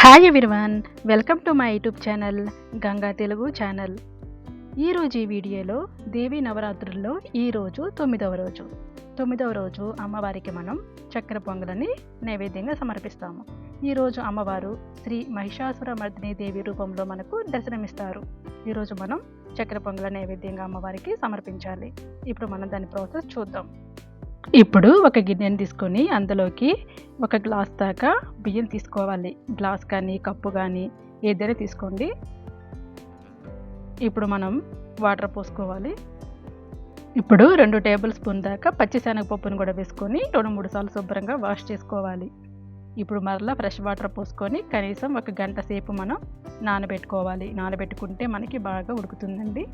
Hi everyone welcome to my YouTube channel Ganga Telugu channel ఈరోజు ఈ వీడియోలో దేవీ నవరాత్రుల్లో ఈరోజు తొమ్మిదవ రోజు. తొమ్మిదవ రోజు అమ్మవారికి మనం చక్కెర పొంగలని నైవేద్యంగా సమర్పిస్తాము. ఈరోజు అమ్మవారు శ్రీ మహిషాసుర మర్దిని దేవి రూపంలో మనకు దర్శనమిస్తారు. ఈరోజు మనం చక్కెర పొంగల నైవేద్యంగా అమ్మవారికి సమర్పించాలి. ఇప్పుడు మనం దాని ప్రాసెస్ చూద్దాం. ఇప్పుడు ఒక గిన్నెని తీసుకొని అందులోకి ఒక గ్లాస్ దాకా బియ్యం తీసుకోవాలి. గ్లాస్ కానీ కప్పు కానీ ఏదైనా తీసుకోండి. ఇప్పుడు మనం వాటర్ పోసుకోవాలి. ఇప్పుడు రెండు టేబుల్ స్పూన్ దాకా పచ్చిశనగపప్పును కూడా వేసుకొని రెండు మూడు సార్లు శుభ్రంగా వాష్ చేసుకోవాలి. ఇప్పుడు మరలా ఫ్రెష్ వాటర్ పోసుకొని కనీసం ఒక గంట సేపు మనం నానబెట్టుకోవాలి. నానబెట్టుకుంటే మనకి బాగా ఉడుకుతుందండి.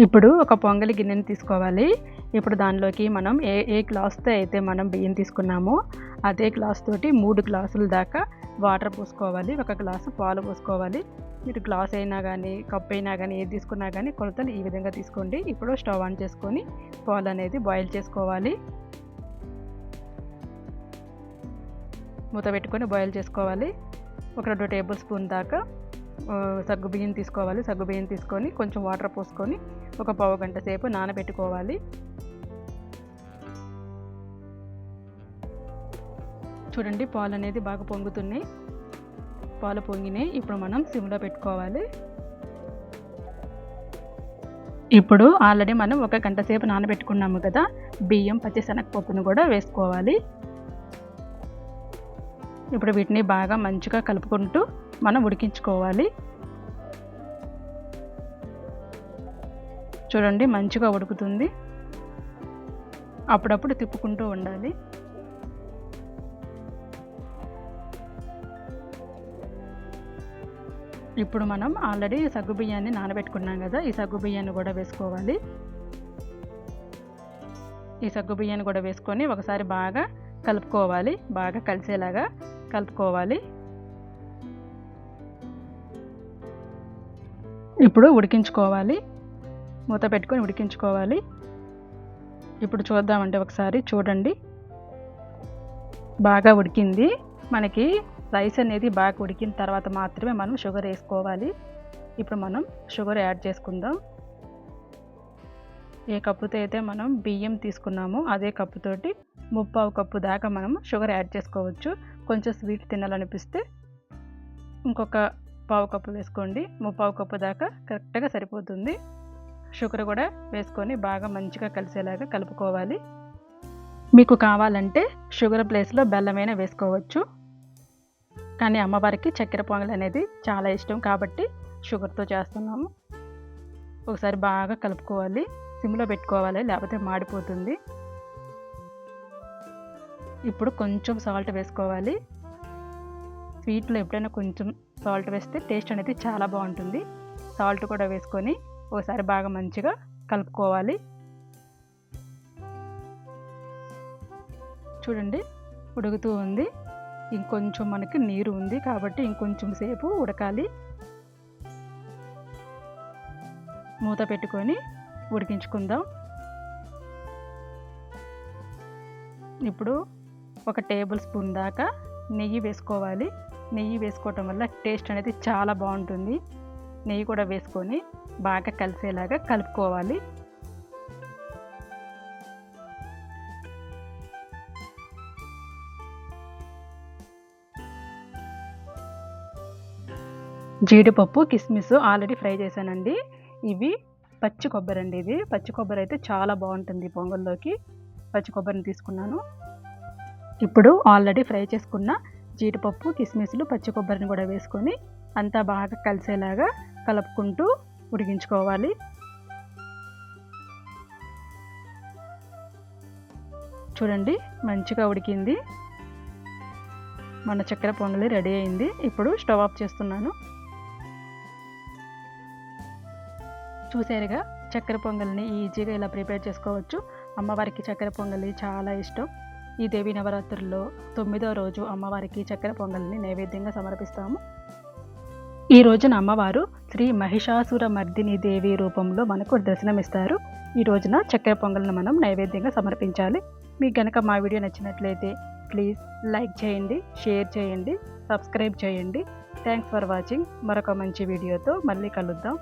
ఇప్పుడు ఒక పొంగలి గిన్నెని తీసుకోవాలి. ఇప్పుడు దానిలోకి మనం ఏ ఏ గ్లాస్తో అయితే మనం బియ్యం తీసుకున్నామో అదే గ్లాస్ తోటి మూడు గ్లాసుల దాకా వాటర్ పోసుకోవాలి. ఒక గ్లాసు పాలు పోసుకోవాలి. మీరు గ్లాస్ అయినా కానీ కప్ అయినా కానీ ఏది తీసుకున్నా కానీ కొలతలు ఈ విధంగా తీసుకోండి. ఇప్పుడు స్టవ్ ఆన్ చేసుకొని పాలు అనేది బాయిల్ చేసుకోవాలి. మూత పెట్టుకొని బాయిల్ చేసుకోవాలి. ఒక రెండు టేబుల్ స్పూన్ దాకా సగ్గు బియ్యం తీసుకోవాలి. సగ్గు బియ్యం తీసుకొని కొంచెం వాటర్ పోసుకొని ఒక పావు గంట సేపు నానబెట్టుకోవాలి. చూడండి పాలు అనేది బాగా పొంగుతున్నాయి. పాలు పొంగినాయి. ఇప్పుడు మనం సిమ్లో పెట్టుకోవాలి. ఇప్పుడు ఆల్రెడీ మనం ఒక గంట సేపు నానబెట్టుకున్నాము కదా బియ్యం పచ్చిశనగపప్పును కూడా వేసుకోవాలి. ఇప్పుడు వీటిని బాగా మంచిగా కలుపుకుంటూ మనం ఉడికించుకోవాలి. చూడండి మంచిగా ఉడుకుతుంది. అప్పుడప్పుడు తిప్పుకుంటూ ఉండాలి. ఇప్పుడు మనం ఆల్రెడీ సగ్గు బియ్యాన్ని నానబెట్టుకున్నాం కదా ఈ సగ్గు బియ్యాన్ని కూడా వేసుకోవాలి. ఈ సగ్గు బియ్యాన్ని కూడా వేసుకొని ఒకసారి బాగా కలుపుకోవాలి. బాగా కలిసేలాగా కలుపుకోవాలి. ఇప్పుడు ఉడికించుకోవాలి. మూత పెట్టుకొని ఉడికించుకోవాలి. ఇప్పుడు చూద్దామంటే ఒకసారి చూడండి. బాగా ఉడికింది. మనకి రైస్ అనేది బాగా ఉడికిన తర్వాత మాత్రమే మనం షుగర్ వేసుకోవాలి. ఇప్పుడు మనం షుగర్ యాడ్ చేసుకుందాం. ఏ కప్పుతో అయితే మనం బియ్యం తీసుకున్నామో అదే కప్పుతోటి ముప్పావు కప్పు దాకా మనం షుగర్ యాడ్ చేసుకోవచ్చు. కొంచెం స్వీట్ తినాలనిపిస్తే ఇంకొక పావు కప్పు వేసుకోండి. ముప్పావు కప్పు దాకా కరెక్ట్గా సరిపోతుంది. షుగర్ కూడా వేసుకొని బాగా మంచిగా కలిసేలాగా కలుపుకోవాలి. మీకు కావాలంటే షుగర్ ప్లేస్లో బెల్లమైనా వేసుకోవచ్చు. కానీ అమ్మవారికి చక్కెర పొంగల్ అనేది చాలా ఇష్టం కాబట్టి షుగర్తో చేస్తున్నాము. ఒకసారి బాగా కలుపుకోవాలి. సిమ్లో పెట్టుకోవాలి. లేకపోతే మాడిపోతుంది. ఇప్పుడు కొంచెం సాల్ట్ వేసుకోవాలి. స్వీట్లో ఎప్పుడైనా కొంచెం సాల్ట్ వేస్తే టేస్ట్ అనేది చాలా బాగుంటుంది. సాల్ట్ కూడా వేసుకొని ఒకసారి బాగా మంచిగా కలుపుకోవాలి. చూడండి ఉడుకుతూ ఉంది. ఇంకొంచెం మనకి నీరు ఉంది కాబట్టి ఇంకొంచెం సేపు ఉడకాలి. మూత పెట్టుకొని ఉడికించుకుందాం. ఇప్పుడు ఒక టేబుల్ స్పూన్ దాకా నెయ్యి వేసుకోవాలి. నెయ్యి వేసుకోవటం వల్ల టేస్ట్ అనేది చాలా బాగుంటుంది. నెయ్యి కూడా వేసుకొని బాగా కలిసేలాగా కలుపుకోవాలి. జీడిపప్పు కిస్మిస్ ఆల్రెడీ ఫ్రై చేశానండి. ఇవి పచ్చి కొబ్బరి అండి ఇది పచ్చి కొబ్బరి అయితే చాలా బాగుంటుంది పొంగల్లోకి. పచ్చి కొబ్బరిని తీసుకున్నాను. ఇప్పుడు ఆల్రెడీ ఫ్రై చేసుకున్న జీడిపప్పు కిస్మిస్లు పచ్చి కొబ్బరిని కూడా వేసుకొని అంతా బాగా కలిసేలాగా కలుపుకుంటూ ఉడికించుకోవాలి. చూడండి మంచిగా ఉడికింది. మన చక్కెర పొంగలి రెడీ అయింది. ఇప్పుడు స్టవ్ ఆఫ్ చేస్తున్నాను. చూసారుగా చక్కెర పొంగల్ని ఈజీగా ఇలా ప్రిపేర్ చేసుకోవచ్చు. అమ్మవారికి చక్కెర పొంగలి చాలా ఇష్టం. ఈ దేవి నవరాత్రుల్లో తొమ్మిదో రోజు అమ్మవారికి చక్కెర పొంగల్ని నైవేద్యంగా సమర్పిస్తాము. ఈ రోజున అమ్మవారు శ్రీ మహిషాసుర మర్దిని దేవి రూపంలో మనకు దర్శనమిస్తారు. ఈ రోజున చక్కెర పొంగల్ని మనం నైవేద్యంగా సమర్పించాలి. మీకు గనక మా వీడియో నచ్చినట్లయితే ప్లీజ్ లైక్ చేయండి షేర్ చేయండి సబ్స్క్రైబ్ చేయండి. Thanks for watching. మరొక మంచి వీడియోతో మళ్ళీ కలుద్దాం.